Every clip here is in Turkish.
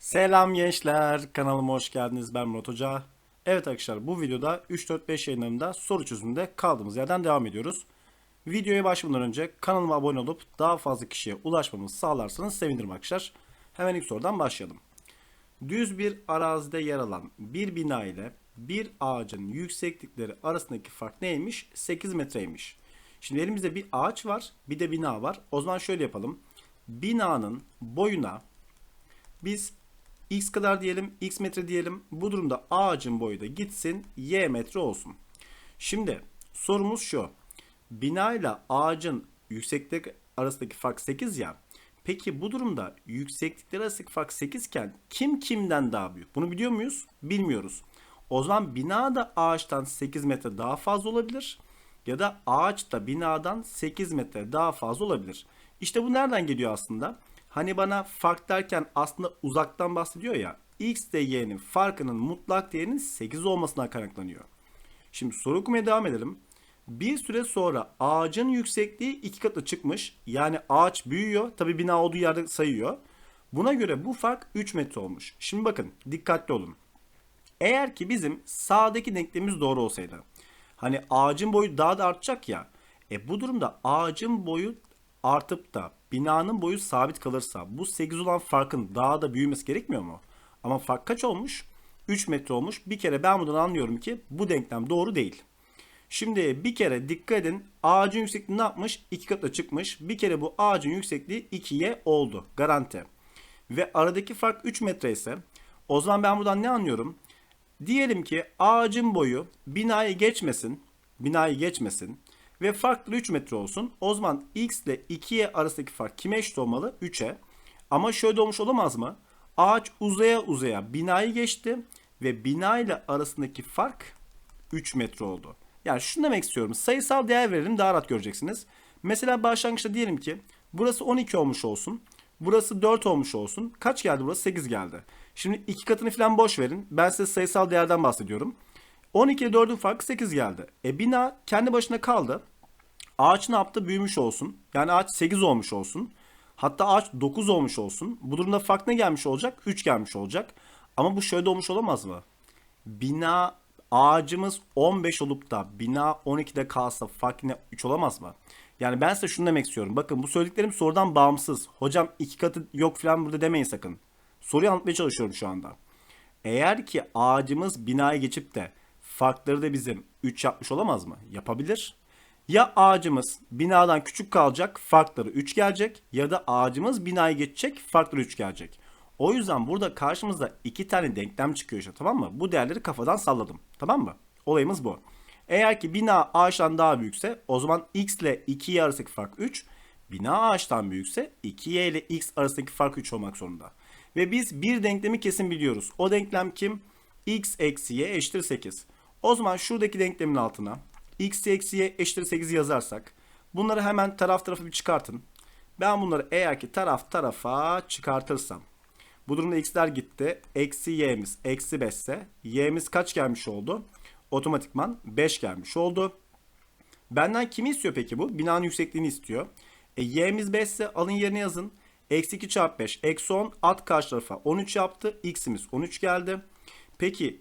Selam gençler, kanalıma hoş geldiniz. Ben Murat Hoca. Evet arkadaşlar bu videoda 3-4-5 yayınlarında soru çözümünde kaldığımız yerden devam ediyoruz. Videoya başlamadan önce kanalıma abone olup daha fazla kişiye ulaşmamızı sağlarsanız sevinirim arkadaşlar. Hemen ilk sorudan başlayalım. Düz bir arazide yer alan bir bina ile bir ağacın yükseklikleri arasındaki fark neymiş? 8 metreymiş. Şimdi elimizde bir ağaç var, bir de bina var. O zaman şöyle yapalım. Binanın boyuna biz x kadar diyelim, x metre diyelim. Bu durumda ağacın boyu da gitsin y metre olsun. Şimdi sorumuz şu. Bina ile ağacın yükseklik arasındaki fark 8 ya. Peki bu durumda yükseklikler arasındaki fark 8 iken kim kimden daha büyük? Bunu biliyor muyuz? Bilmiyoruz. O zaman bina da ağaçtan 8 metre daha fazla olabilir. Ya da ağaç da binadan 8 metre daha fazla olabilir. İşte bu nereden geliyor aslında? Hani bana fark derken aslında uzaktan bahsediyor ya. X ile y'nin farkının mutlak değerinin 8 olmasına kaynaklanıyor. Şimdi soru okumaya devam edelim. Bir süre sonra ağacın yüksekliği iki katı çıkmış. Yani ağaç büyüyor. Tabi bina olduğu yerde sayıyor. Buna göre bu fark 3 metre olmuş. Şimdi bakın dikkatli olun. Eğer ki bizim sağdaki denklemimiz doğru olsaydı. Hani ağacın boyu daha da artacak ya. E bu durumda ağacın boyu artıp da binanın boyu sabit kalırsa bu 8 olan farkın daha da büyümesi gerekmiyor mu? Ama fark kaç olmuş? 3 metre olmuş. Bir kere ben buradan anlıyorum ki bu denklem doğru değil. Şimdi bir kere dikkat edin ağacın yüksekliği ne yapmış? 2 katla çıkmış. Bir kere bu ağacın yüksekliği 2'ye oldu. Garanti. Ve aradaki fark 3 metre ise o zaman ben buradan ne anlıyorum? Diyelim ki ağacın boyu binayı geçmesin. Binayı geçmesin. Ve farklı 3 metre olsun. O zaman x ile 2'ye arasındaki fark kime eşit olmalı? 3'e. Ama şöyle olmuş olamaz mı? Ağaç uzaya uzaya binayı geçti. Ve bina ile arasındaki fark 3 metre oldu. Yani şunu demek istiyorum. Sayısal değer verelim daha rahat göreceksiniz. Mesela başlangıçta diyelim ki burası 12 olmuş olsun. Burası 4 olmuş olsun. Kaç geldi burası? 8 geldi. Şimdi iki katını falan boş verin. Ben size sayısal değerden bahsediyorum. 12 ile 4'ün farkı 8 geldi. E bina kendi başına kaldı. Ağaç ne yaptı? Büyümüş olsun. Yani ağaç 8 olmuş olsun. Hatta ağaç 9 olmuş olsun. Bu durumda fark ne gelmiş olacak? 3 gelmiş olacak. Ama bu şöyle olmuş olamaz mı? Bina ağacımız 15 olup da bina 12'de kalsa fark yine 3 olamaz mı? Yani ben size şunu demek istiyorum. Bakın bu söylediklerim sorudan bağımsız. Hocam iki katı yok falan burada demeyin sakın. Soruyu anlatmaya çalışıyorum şu anda. Eğer ki ağacımız binayı geçip de farkları da bizim 3 yapmış olamaz mı? Yapabilir. Ya ağacımız binadan küçük kalacak, farkları 3 gelecek ya da ağacımız binayı geçecek, farkları 3 gelecek. O yüzden burada karşımızda iki tane denklem çıkıyor işte tamam mı? Bu değerleri kafadan salladım. Tamam mı? Olayımız bu. Eğer ki bina ağaçtan daha büyükse o zaman x ile 2y arasındaki fark 3. Bina ağaçtan büyükse 2y ile x arasındaki fark 3 olmak zorunda. Ve biz bir denklemi kesin biliyoruz. O denklem kim? x eksi y eşittir 8. O zaman şuradaki denklemin altına x eksi y eşittir 8 yazarsak bunları hemen taraf tarafa bir çıkartın. Ben bunları eğer ki taraf tarafa çıkartırsam bu durumda x'ler gitti. Eksi y'miz eksi 5 ise y'miz kaç gelmiş oldu? Otomatikman 5 gelmiş oldu. Benden kimi istiyor peki bu? Binanın yüksekliğini istiyor. E, y'miz 5 ise alın yerine yazın. Eksi 2 çarpı 5 eksi 10 at karşı tarafa 13 yaptı. X'imiz 13 geldi. Peki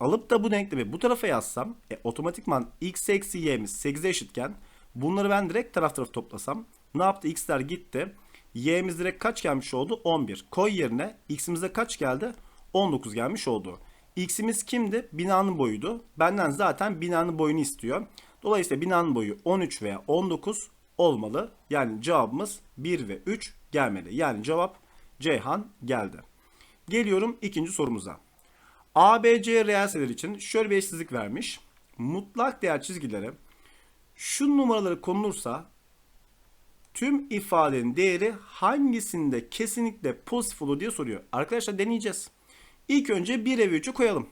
alıp da bu denklemi bu tarafa yazsam e, otomatikman x eksi y'miz 8'e eşitken bunları ben direkt taraf tarafı toplasam ne yaptı? X'ler gitti. Y'miz direkt kaç gelmiş oldu? 11. Koy yerine x'imize kaç geldi? 19 gelmiş oldu. X'imiz kimdi? Binanın boyuydu. Benden zaten binanın boyunu istiyor. Dolayısıyla binanın boyu 13 veya 19 olmalı. Yani cevabımız 1 ve 3 gelmeli. Yani cevap Ceyhan geldi. Geliyorum ikinci sorumuza. ABC reel için şöyle bir eşsizlik vermiş. Mutlak değer çizgileri şu numaraları konulursa tüm ifadenin değeri hangisinde kesinlikle pozitif olur diye soruyor. Arkadaşlar deneyeceğiz. İlk önce 1'e ve 3'e koyalım.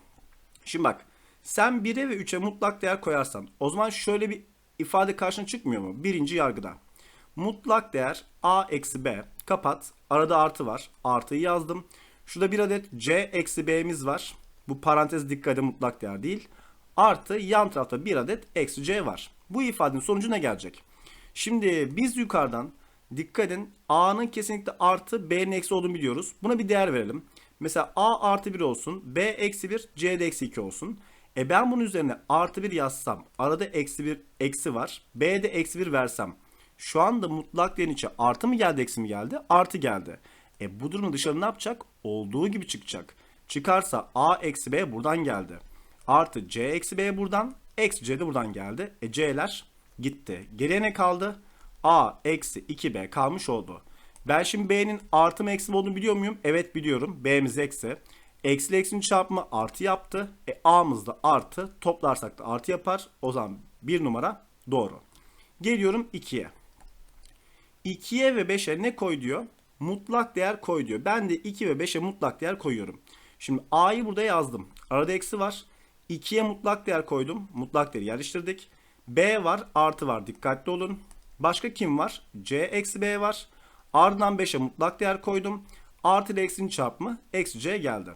Şimdi bak sen 1'e ve 3'e mutlak değer koyarsan o zaman şöyle bir ifade karşına çıkmıyor mu? Birinci yargıda. Mutlak değer a eksi b kapat. Arada artı var. Artıyı yazdım. Şurada bir adet c eksi b'miz var. Bu parantez dikkat mutlak değer değil. Artı yan tarafta bir adet eksi c var. Bu ifadenin sonucu ne gelecek? Şimdi biz yukarıdan Dikkat edin A'nın kesinlikle artı B'nin eksi olduğunu biliyoruz. Buna bir değer verelim. Mesela A artı 1 olsun. B eksi 1. C de eksi 2 olsun. E ben bunun üzerine artı 1 yazsam. Arada eksi 1 eksi var. B de eksi 1 versem. Şu anda mutlak değerin içi artı mı geldi eksi mi geldi? Artı geldi. E bu durumda dışarı ne yapacak? Olduğu gibi çıkacak. Çıkarsa A eksi B buradan geldi. Artı C eksi B buradan. Eksi C de buradan geldi. E C'ler gitti. Geriye ne kaldı? A eksi 2B kalmış oldu. Ben şimdi B'nin artı mı eksi mi olduğunu biliyor muyum? Evet biliyorum. B'miz eksi. Eksi eksinin çarpımı artı yaptı. E A'mız da artı. Toplarsak da artı yapar. O zaman bir numara doğru. Geliyorum 2'ye. 2'ye ve 5'e ne koy diyor? Mutlak değer koy diyor. Ben de 2 ve 5'e mutlak değer koyuyorum. Şimdi A'yı burada yazdım. Arada eksi var. 2'ye mutlak değer koydum. Mutlak değeri yerleştirdik. B var artı var dikkatli olun. Başka kim var? C eksi B var. Ardından 5'e mutlak değer koydum. Artı ile eksinin çarpımı eksi C geldi.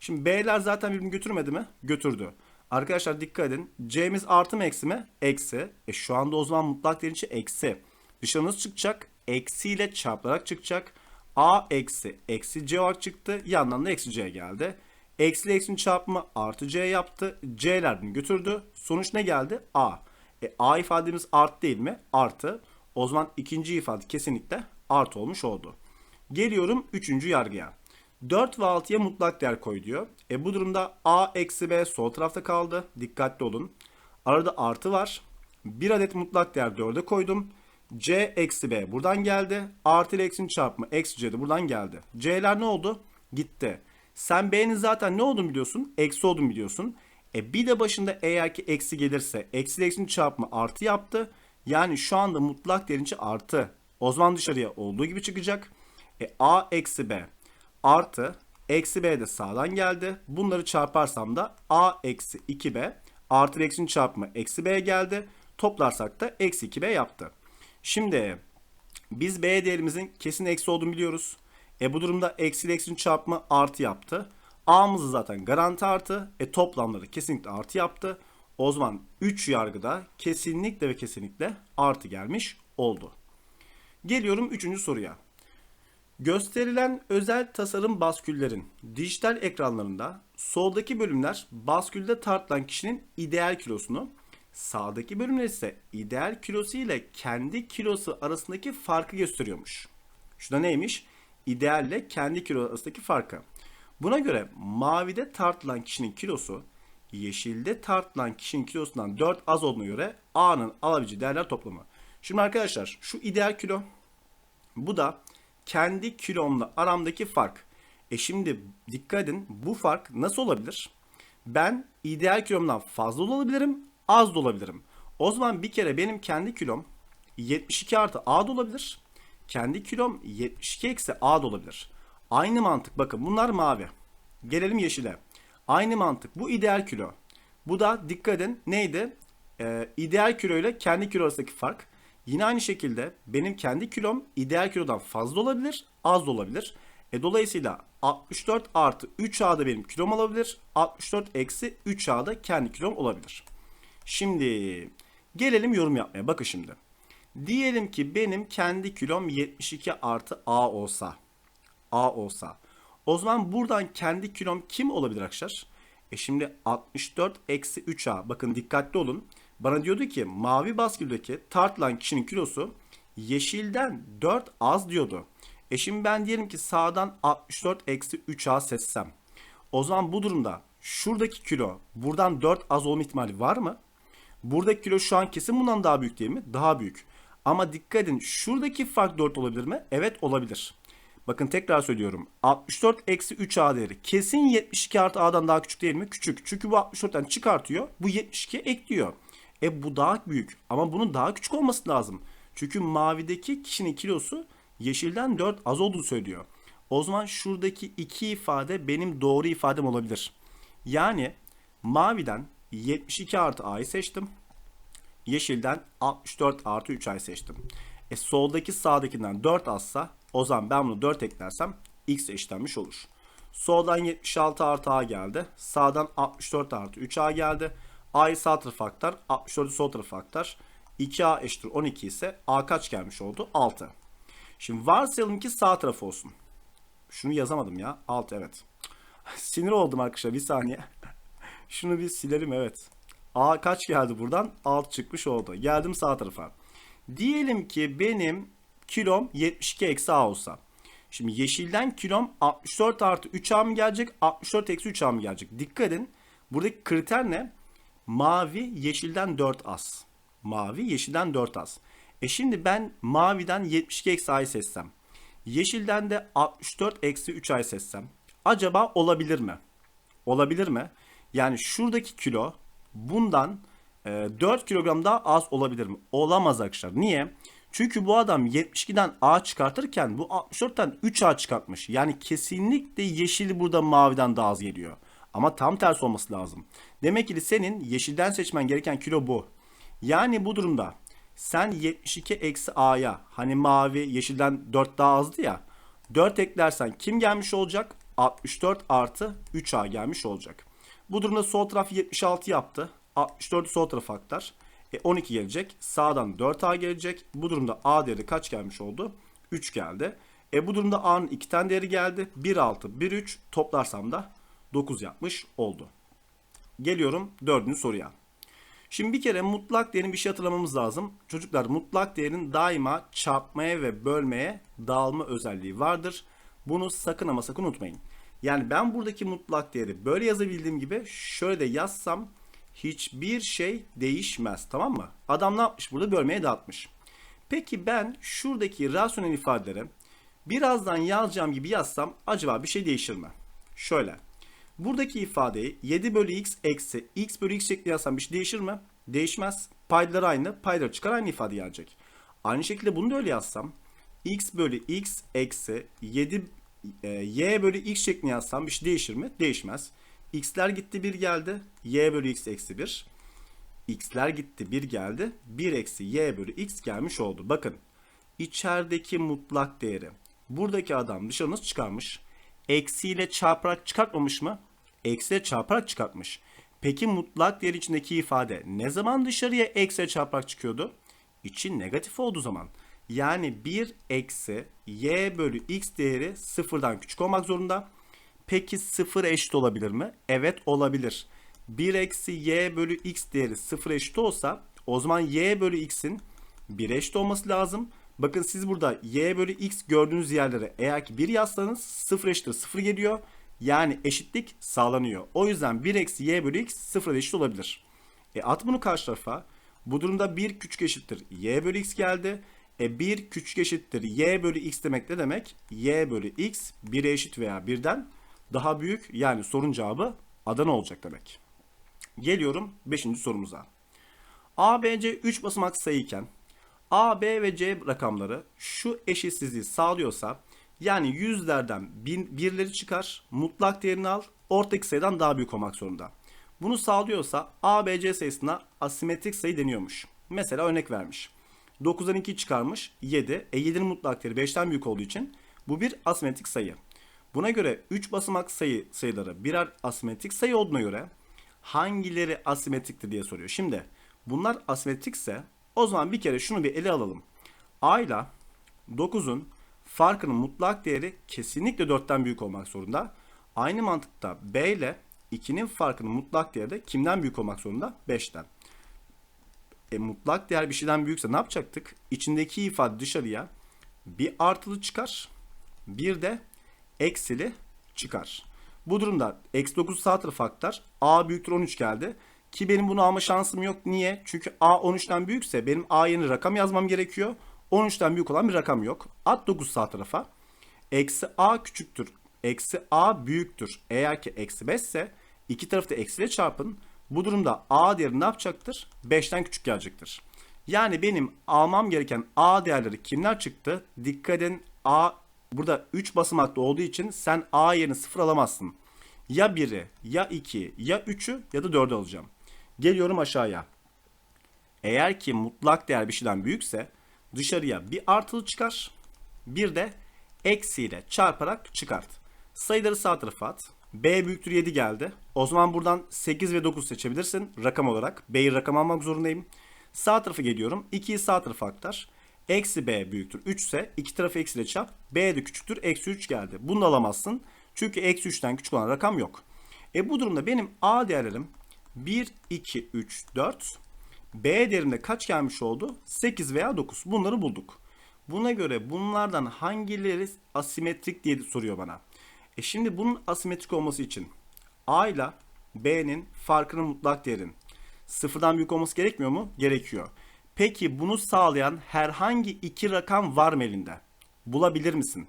Şimdi B'ler zaten birbirini götürmedi mi? Götürdü. Arkadaşlar dikkat edin. C'miz artı mı eksi mi? Eksi. E şu anda o zaman mutlak değerin içi eksi. Dışarı nasıl çıkacak? Eksi ile çarpılarak çıkacak. A eksi eksi C olarak çıktı. Yandan da eksi C geldi. Eksi ile eksinin çarpımı artı C yaptı. C'ler bunu götürdü. Sonuç ne geldi? A. E, A ifademiz artı değil mi? Artı. O zaman ikinci ifade kesinlikle artı olmuş oldu. Geliyorum üçüncü yargıya. 4 ve 6'ya mutlak değer koy diyor. E bu durumda A eksi B sol tarafta kaldı. Dikkatli olun. Arada artı var. Bir adet mutlak değer 4'e koydum. C eksi B buradan geldi. Artı ile eksinin çarpımı eksi C de buradan geldi. C'ler ne oldu? Gitti. Sen B'nin zaten ne olduğunu biliyorsun? Eksi olduğunu biliyorsun. E bir de başında eğer ki eksi gelirse eksi ile eksinin çarpımı artı yaptı. Yani şu anda mutlak değerince artı. O zaman dışarıya olduğu gibi çıkacak. E, A eksi B artı eksi B de sağdan geldi. Bunları çarparsam da A eksi 2B artı eksinin çarpımı eksi B geldi. Toplarsak da eksi 2B yaptı. Şimdi biz B değerimizin kesin eksi olduğunu biliyoruz. E bu durumda eksi ile eksinin çarpımı artı yaptı. A'mızı zaten garanti artı. E toplamları kesinlikle artı yaptı. O zaman 3 yargıda kesinlikle ve kesinlikle artı gelmiş oldu. Geliyorum 3. soruya. Gösterilen özel tasarım basküllerin dijital ekranlarında soldaki bölümler baskülde tartılan kişinin ideal kilosunu, sağdaki bölümler ise ideal kilosu ile kendi kilosu arasındaki farkı gösteriyormuş. Şurada neymiş? İdeal ile kendi kilo arasındaki farkı. Buna göre mavide tartılan kişinin kilosu yeşilde tartılan kişinin kilosundan 4 az olduğuna göre A'nın alabileceği değerler toplamı. Şimdi arkadaşlar şu ideal kilo bu da kendi kilomla aramdaki fark. E şimdi dikkat edin bu fark nasıl olabilir? Ben ideal kilomdan fazla da olabilirim, az da olabilirim. O zaman bir kere benim kendi kilom 72 artı A da olabilir. Kendi kilom 72 eksi A da olabilir. Aynı mantık bakın bunlar mavi. Gelelim yeşile. Aynı mantık bu ideal kilo. Bu da dikkat edin neydi? Ee, ideal kilo ile kendi kilo arasındaki fark. Yine aynı şekilde benim kendi kilom ideal kilodan fazla olabilir, az da olabilir. E, dolayısıyla 64 artı 3A'da benim kilom olabilir. 64 eksi 3A'da kendi kilom olabilir. Şimdi gelelim yorum yapmaya. Bakın şimdi. Diyelim ki benim kendi kilom 72 artı A olsa. A olsa. O zaman buradan kendi kilom kim olabilir arkadaşlar? E şimdi 64 eksi 3A. Bakın dikkatli olun. Bana diyordu ki mavi basküldeki tartılan kişinin kilosu yeşilden 4 az diyordu. E şimdi ben diyelim ki sağdan 64 eksi 3A seçsem. O zaman bu durumda şuradaki kilo buradan 4 az olma ihtimali var mı? Buradaki kilo şu an kesin bundan daha büyük değil mi? Daha büyük. Ama dikkat edin şuradaki fark 4 olabilir mi? Evet olabilir. Bakın tekrar söylüyorum. 64 eksi 3A değeri kesin 72 artı A'dan daha küçük değil mi? Küçük. Çünkü bu 64'ten çıkartıyor. Bu 72 ekliyor. E bu daha büyük. Ama bunun daha küçük olması lazım. Çünkü mavideki kişinin kilosu yeşilden 4 az olduğunu söylüyor. O zaman şuradaki iki ifade benim doğru ifadem olabilir. Yani maviden 72 artı A'yı seçtim. Yeşilden 64 artı 3A'yı seçtim. E soldaki sağdakinden 4 azsa o zaman ben bunu 4 eklersem x eşitlenmiş olur. Soldan 76 artı a geldi. Sağdan 64 artı 3a geldi. a'yı sağ tarafa aktar. 64'ü sol tarafa aktar. 2a eşittir 12 ise a kaç gelmiş oldu? 6. Şimdi varsayalım ki sağ taraf olsun. Şunu yazamadım ya. Alt evet. Sinir oldum arkadaşlar bir saniye. Şunu bir silelim evet. A kaç geldi buradan? Alt çıkmış oldu. Geldim sağ tarafa. Diyelim ki benim kilom 72 eksi A olsa. Şimdi yeşilden kilom 64 artı 3A mı gelecek? 64 eksi 3A mı gelecek? Dikkat edin. Buradaki kriter ne? Mavi yeşilden 4 az. Mavi yeşilden 4 az. E şimdi ben maviden 72 eksi A'yı seçsem. Yeşilden de 64 eksi 3 A'yı seçsem. Acaba olabilir mi? Olabilir mi? Yani şuradaki kilo bundan e, 4 kilogram daha az olabilir mi? Olamaz arkadaşlar. Niye? Çünkü bu adam 72'den A çıkartırken bu 64'ten 3A çıkartmış. Yani kesinlikle yeşili burada maviden daha az geliyor. Ama tam tersi olması lazım. Demek ki senin yeşilden seçmen gereken kilo bu. Yani bu durumda sen 72 eksi A'ya hani mavi yeşilden 4 daha azdı ya 4 eklersen kim gelmiş olacak? 64 artı 3A gelmiş olacak. Bu durumda sol taraf 76 yaptı. 64'ü sol tarafa aktar. E 12 gelecek. Sağdan 4A gelecek. Bu durumda A değeri kaç gelmiş oldu? 3 geldi. E bu durumda A'nın 2 tane değeri geldi. 1 6, 1 3 toplarsam da 9 yapmış oldu. Geliyorum dördüncü soruya. Şimdi bir kere mutlak değerin bir şey hatırlamamız lazım. Çocuklar mutlak değerin daima çarpmaya ve bölmeye dağılma özelliği vardır. Bunu sakın ama sakın unutmayın. Yani ben buradaki mutlak değeri böyle yazabildiğim gibi şöyle de yazsam hiçbir şey değişmez. Tamam mı? Adam ne yapmış burada? Bölmeye dağıtmış. Peki ben şuradaki rasyonel ifadeleri birazdan yazacağım gibi yazsam acaba bir şey değişir mi? Şöyle. Buradaki ifadeyi 7 bölü x eksi x bölü x şeklinde yazsam bir şey değişir mi? Değişmez. Paydalar aynı. Paydalar çıkar aynı ifade gelecek. Aynı şekilde bunu da öyle yazsam x bölü x eksi 7 e, y bölü x şeklinde yazsam bir şey değişir mi? Değişmez. x'ler gitti 1 geldi. y bölü x eksi 1. x'ler gitti 1 geldi. 1 eksi y bölü x gelmiş oldu. Bakın içerideki mutlak değeri. Buradaki adam dışarı nasıl çıkarmış? Eksiyle çarparak çıkartmamış mı? Eksiyle çarparak çıkartmış. Peki mutlak değer içindeki ifade ne zaman dışarıya eksiyle çarparak çıkıyordu? İçi negatif olduğu zaman. Yani 1 eksi y bölü x değeri sıfırdan küçük olmak zorunda. Peki sıfır eşit olabilir mi? Evet olabilir. 1 eksi y bölü x değeri sıfır eşit olsa o zaman y bölü x'in 1 eşit olması lazım. Bakın siz burada y bölü x gördüğünüz yerlere eğer ki 1 yazsanız 0 eşittir 0 geliyor. Yani eşitlik sağlanıyor. O yüzden 1 eksi y bölü x 0 eşit olabilir. E at bunu karşı tarafa. Bu durumda 1 küçük eşittir y bölü x geldi. E 1 küçük eşittir y bölü x demek ne demek? y bölü x 1'e eşit veya 1'den daha büyük. Yani sorun cevabı Adana olacak demek. Geliyorum 5. sorumuza. A, B, C 3 basamak sayıyken A, B ve C rakamları şu eşitsizliği sağlıyorsa yani yüzlerden bin, birleri çıkar, mutlak değerini al, ortadaki sayıdan daha büyük olmak zorunda. Bunu sağlıyorsa A, B, C sayısına asimetrik sayı deniyormuş. Mesela örnek vermiş. 9'dan 2 çıkarmış 7. E 7'nin mutlak değeri 5'ten büyük olduğu için bu bir asimetrik sayı. Buna göre 3 basamak sayı sayıları birer asimetrik sayı olduğuna göre hangileri asimetriktir diye soruyor. Şimdi bunlar asimetrikse o zaman bir kere şunu bir ele alalım. A ile 9'un farkının mutlak değeri kesinlikle 4'ten büyük olmak zorunda. Aynı mantıkta B ile 2'nin farkının mutlak değeri de kimden büyük olmak zorunda? 5'ten. E, mutlak değer bir şeyden büyükse ne yapacaktık? İçindeki ifade dışarıya bir artılı çıkar, bir de eksili çıkar. Bu durumda eksi 9 sağ tarafa aktar. A büyüktür 13 geldi. Ki benim bunu alma şansım yok. Niye? Çünkü A 13'ten büyükse benim A yeni rakam yazmam gerekiyor. 13'ten büyük olan bir rakam yok. At 9 sağ tarafa. Eksi A küçüktür. Eksi A büyüktür. Eğer ki eksi 5 ise iki tarafı da eksiyle çarpın. Bu durumda A değeri ne yapacaktır? 5'ten küçük gelecektir. Yani benim almam gereken A değerleri kimler çıktı? Dikkat edin A burada 3 basamaklı olduğu için sen A yerine 0 alamazsın. Ya 1'i, ya 2'yi, ya 3'ü ya da 4'ü alacağım. Geliyorum aşağıya. Eğer ki mutlak değer bir şeyden büyükse dışarıya bir artılı çıkar. Bir de eksiyle çarparak çıkart. Sayıları sağ tarafa at. B büyüktür 7 geldi. O zaman buradan 8 ve 9 seçebilirsin rakam olarak. B'yi rakam almak zorundayım. Sağ tarafa geliyorum. 2'yi sağ tarafa aktar. Eksi B büyüktür 3 ise iki tarafı eksiyle çarp. B de küçüktür eksi 3 geldi. Bunu da alamazsın. Çünkü eksi 3'ten küçük olan rakam yok. E bu durumda benim A değerlerim 1, 2, 3, 4. B değerinde kaç gelmiş oldu? 8 veya 9. Bunları bulduk. Buna göre bunlardan hangileri asimetrik diye soruyor bana. E şimdi bunun asimetrik olması için A ile B'nin farkının mutlak değerin sıfırdan büyük olması gerekmiyor mu? Gerekiyor. Peki bunu sağlayan herhangi iki rakam var mı elinde? Bulabilir misin?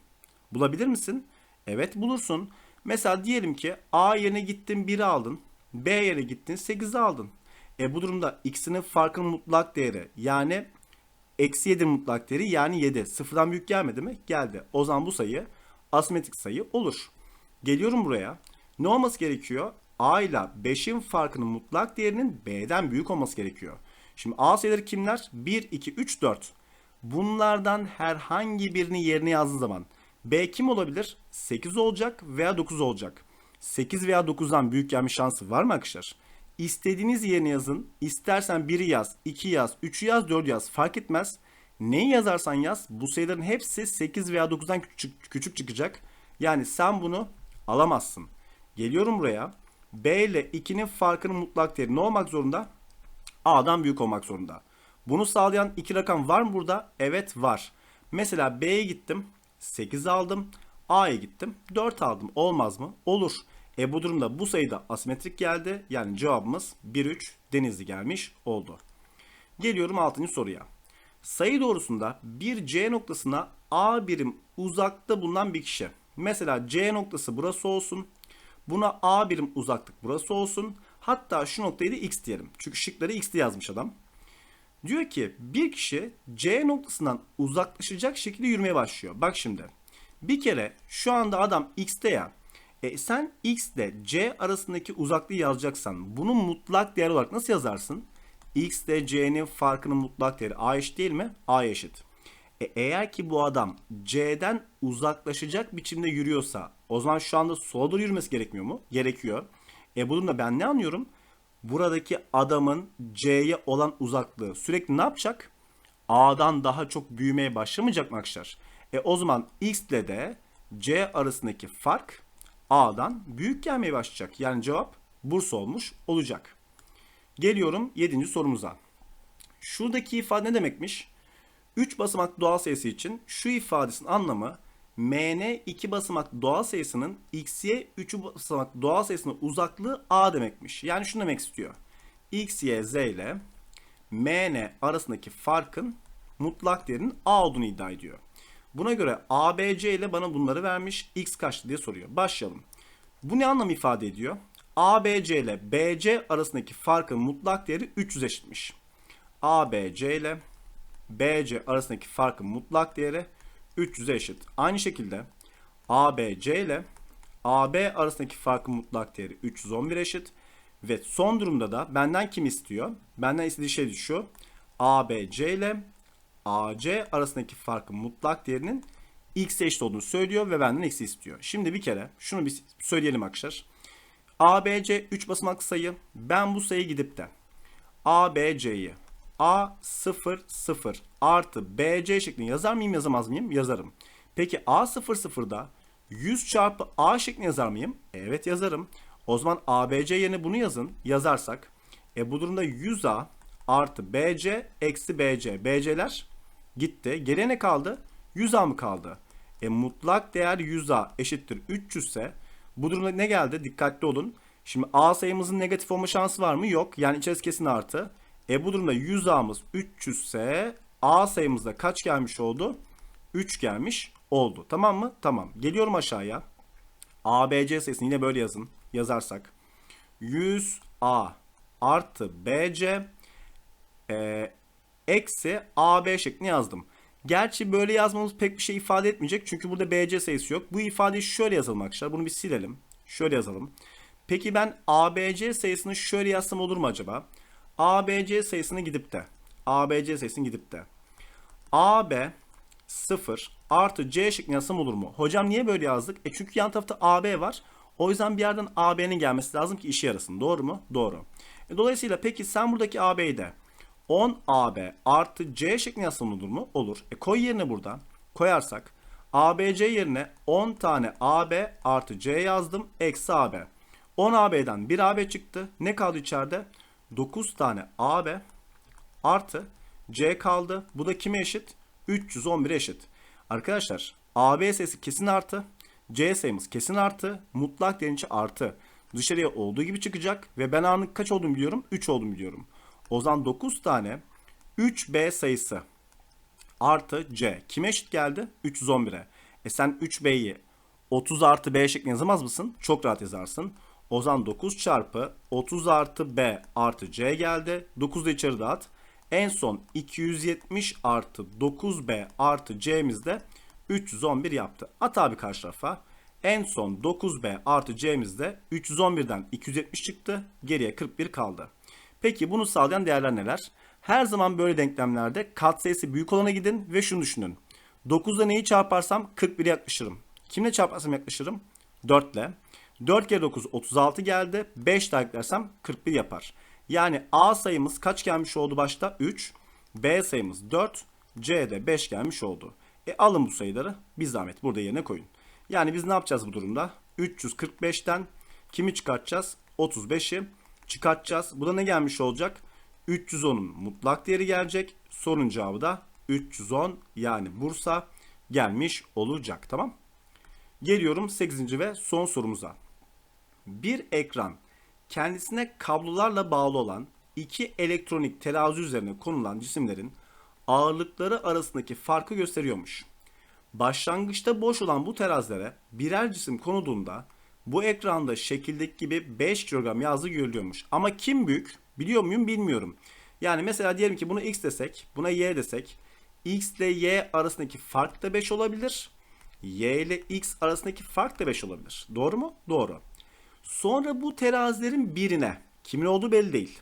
Bulabilir misin? Evet bulursun. Mesela diyelim ki A yerine gittin 1'i aldın. B yerine gittin 8'i aldın. E bu durumda x'inin farkının mutlak değeri yani eksi 7 mutlak değeri yani 7. Sıfırdan büyük gelmedi mi? Geldi. O zaman bu sayı asimetrik sayı olur. Geliyorum buraya. Ne olması gerekiyor? A ile 5'in farkının mutlak değerinin B'den büyük olması gerekiyor. Şimdi A sayıları kimler? 1, 2, 3, 4. Bunlardan herhangi birini yerine yazdığı zaman B kim olabilir? 8 olacak veya 9 olacak. 8 veya 9'dan büyük gelme şansı var mı arkadaşlar? İstediğiniz yerine yazın. İstersen 1'i yaz, 2 yaz, 3'ü yaz, 4'ü yaz fark etmez. Neyi yazarsan yaz bu sayıların hepsi 8 veya 9'dan küçük, küçük çıkacak. Yani sen bunu alamazsın. Geliyorum buraya. B ile 2'nin farkının mutlak değeri ne olmak zorunda? A'dan büyük olmak zorunda. Bunu sağlayan iki rakam var mı burada? Evet var. Mesela B'ye gittim 8 aldım. A'ya gittim 4 aldım. Olmaz mı? Olur. E bu durumda bu sayıda asimetrik geldi. Yani cevabımız 1, 3 denizli gelmiş oldu. Geliyorum 6. soruya. Sayı doğrusunda bir C noktasına A birim uzakta bulunan bir kişi. Mesela C noktası burası olsun. Buna A birim uzaklık burası olsun. Hatta şu noktayı da X diyelim. Çünkü şıkları X diye yazmış adam. Diyor ki bir kişi C noktasından uzaklaşacak şekilde yürümeye başlıyor. Bak şimdi. Bir kere şu anda adam X'te ya. E sen X ile C arasındaki uzaklığı yazacaksan bunun mutlak değer olarak nasıl yazarsın? X ile C'nin farkının mutlak değeri A eşit değil mi? A eşit. E eğer ki bu adam C'den uzaklaşacak biçimde yürüyorsa o zaman şu anda sola doğru yürümesi gerekmiyor mu? Gerekiyor. E bunun da ben ne anlıyorum? Buradaki adamın C'ye olan uzaklığı sürekli ne yapacak? A'dan daha çok büyümeye başlamayacak mı arkadaşlar? E o zaman X ile de C arasındaki fark A'dan büyük gelmeye başlayacak. Yani cevap Bursa olmuş olacak. Geliyorum 7. sorumuza. Şuradaki ifade ne demekmiş? 3 basamak doğal sayısı için şu ifadesinin anlamı mn 2 basamak doğal sayısının xy 3 basamak doğal sayısının uzaklığı a demekmiş. Yani şunu demek istiyor. x, y, z ile mn arasındaki farkın mutlak değerinin a olduğunu iddia ediyor. Buna göre ABC ile bana bunları vermiş. X kaçtı diye soruyor. Başlayalım. Bu ne anlam ifade ediyor? ABC ile BC arasındaki farkın mutlak değeri 300 eşitmiş. ABC ile BC arasındaki farkın mutlak değeri 300 eşit. Aynı şekilde ABC ile AB arasındaki farkın mutlak değeri 311 eşit. Ve son durumda da benden kim istiyor? Benden istediği şey şu. ABC ile AC arasındaki farkın mutlak değerinin x eşit olduğunu söylüyor ve benden x istiyor. Şimdi bir kere şunu bir söyleyelim arkadaşlar. ABC 3 basamak sayı. Ben bu sayı gidip de ABC'yi A 0 0 artı BC şeklinde yazar mıyım yazamaz mıyım? Yazarım. Peki A 0 0'da 100 çarpı A şeklinde yazar mıyım? Evet yazarım. O zaman ABC yerine bunu yazın. Yazarsak. E bu durumda 100A artı BC eksi BC. BC'ler gitti. Geriye ne kaldı? 100A mı kaldı? E mutlak değer 100A eşittir 300 ise bu durumda ne geldi? Dikkatli olun. Şimdi A sayımızın negatif olma şansı var mı? Yok. Yani içerisi kesin artı. E bu durumda 100A'mız 300 ise A sayımızda kaç gelmiş oldu? 3 gelmiş oldu. Tamam mı? Tamam. Geliyorum aşağıya. ABC sayısını yine böyle yazın. Yazarsak. 100A artı BC e, eksi AB şeklinde yazdım. Gerçi böyle yazmamız pek bir şey ifade etmeyecek. Çünkü burada BC sayısı yok. Bu ifadeyi şöyle yazalım arkadaşlar. Bunu bir silelim. Şöyle yazalım. Peki ben ABC sayısını şöyle yazsam olur mu acaba? ABC sayısını gidip de ABC sayısını gidip de AB 0 artı C şeklinde yazsam olur mu? Hocam niye böyle yazdık? E çünkü yan tarafta AB var. O yüzden bir yerden AB'nin gelmesi lazım ki işe yarasın. Doğru mu? Doğru. E dolayısıyla peki sen buradaki AB'yi de 10AB artı C şeklinde yazsam olur mu? Olur. E koy yerine burada. Koyarsak ABC yerine 10 tane AB artı C yazdım. Eksi AB. 10 AB'den 1 AB çıktı. Ne kaldı içeride? 9 tane AB artı C kaldı. Bu da kime eşit? 311 eşit. Arkadaşlar AB sayısı kesin artı. C sayımız kesin artı. Mutlak değerince artı. Dışarıya olduğu gibi çıkacak. Ve ben A'nın kaç olduğunu biliyorum? 3 olduğunu biliyorum. O zaman 9 tane 3B sayısı artı C. Kime eşit geldi? 311'e. E sen 3B'yi 30 artı B şeklinde yazamaz mısın? Çok rahat yazarsın. O zaman 9 çarpı 30 artı B artı C geldi. 9 da içeri dağıt. En son 270 artı 9B artı C'miz de 311 yaptı. At abi karşı tarafa. En son 9B artı C'miz de 311'den 270 çıktı. Geriye 41 kaldı. Peki bunu sağlayan değerler neler? Her zaman böyle denklemlerde katsayısı büyük olana gidin ve şunu düşünün. 9'da neyi çarparsam 41'e yaklaşırım. Kimle çarparsam yaklaşırım? 4 ile. 4 kere 9 36 geldi. 5 daha eklersem 41 yapar. Yani A sayımız kaç gelmiş oldu başta? 3. B sayımız 4. C'de 5 gelmiş oldu. E alın bu sayıları. Bir zahmet burada yerine koyun. Yani biz ne yapacağız bu durumda? 345'ten kimi çıkartacağız? 35'i çıkartacağız. Bu da ne gelmiş olacak? 310'un mutlak değeri gelecek. Sorun cevabı da 310 yani Bursa gelmiş olacak. Tamam. Geliyorum 8. ve son sorumuza. Bir ekran kendisine kablolarla bağlı olan iki elektronik terazi üzerine konulan cisimlerin ağırlıkları arasındaki farkı gösteriyormuş. Başlangıçta boş olan bu terazilere birer cisim konulduğunda bu ekranda şekildeki gibi 5 kilogram yazı görülüyormuş. Ama kim büyük biliyor muyum bilmiyorum. Yani mesela diyelim ki bunu x desek, buna y desek. x ile y arasındaki fark da 5 olabilir. y ile x arasındaki fark da 5 olabilir. Doğru mu? Doğru. Sonra bu terazilerin birine, kimin olduğu belli değil.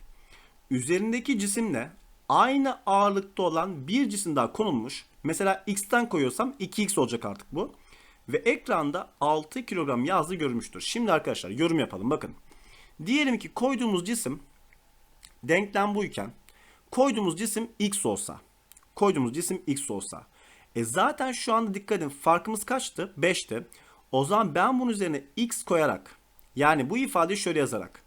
Üzerindeki cisimle aynı ağırlıkta olan bir cisim daha konulmuş. Mesela x'ten koyuyorsam 2x olacak artık bu. Ve ekranda 6 kilogram yazdığı görmüştür. Şimdi arkadaşlar yorum yapalım bakın. Diyelim ki koyduğumuz cisim denklem buyken koyduğumuz cisim x olsa. Koyduğumuz cisim x olsa. E zaten şu anda dikkat edin farkımız kaçtı? 5'ti. O zaman ben bunun üzerine x koyarak yani bu ifadeyi şöyle yazarak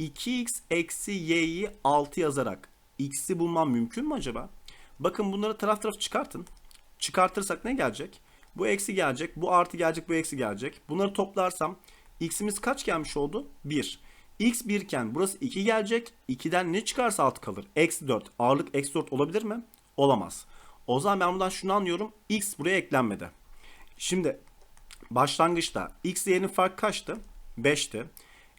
2x eksi y'yi 6 yazarak x'i bulmam mümkün mü acaba? Bakın bunları taraf taraf çıkartın. Çıkartırsak ne gelecek? Bu eksi gelecek, bu artı gelecek, bu eksi gelecek. Bunları toplarsam x'imiz kaç gelmiş oldu? 1. x 1 iken burası 2 gelecek. 2'den ne çıkarsa 6 kalır? Eksi 4. Ağırlık eksi 4 olabilir mi? Olamaz. O zaman ben buradan şunu anlıyorum. x buraya eklenmedi. Şimdi başlangıçta x değerinin farkı kaçtı? 5'ti.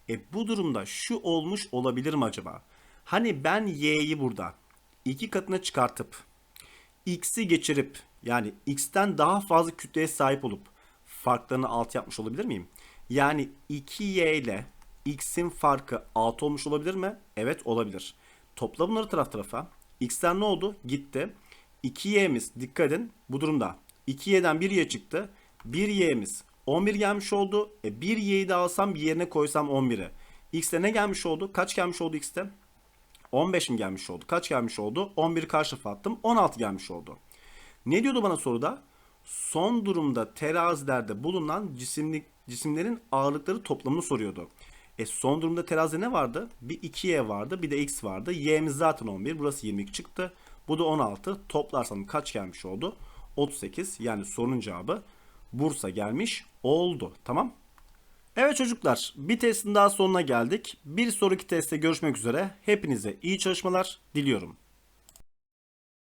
E bu durumda şu olmuş olabilir mi acaba? Hani ben y'yi burada iki katına çıkartıp x'i geçirip yani x'ten daha fazla kütleye sahip olup farklarını 6 yapmış olabilir miyim? Yani 2y ile x'in farkı 6 olmuş olabilir mi? Evet olabilir. Topla bunları taraf tarafa. x'ten ne oldu? Gitti. 2y'miz dikkat edin bu durumda. 2y'den 1y çıktı. 1y'miz 11 gelmiş oldu. E 1y'yi de alsam bir yerine koysam 11'e. x'te ne gelmiş oldu? Kaç gelmiş oldu x'te? 15 mi gelmiş oldu? Kaç gelmiş oldu? 11 karşı attım. 16 gelmiş oldu. Ne diyordu bana soruda? Son durumda terazilerde bulunan cisimlik, cisimlerin ağırlıkları toplamını soruyordu. E son durumda terazide ne vardı? Bir 2y vardı bir de x vardı. y'miz zaten 11. Burası 22 çıktı. Bu da 16. Toplarsam kaç gelmiş oldu? 38. Yani sorunun cevabı Bursa gelmiş oldu. Tamam. Evet çocuklar bir testin daha sonuna geldik. Bir sonraki testte görüşmek üzere. Hepinize iyi çalışmalar diliyorum.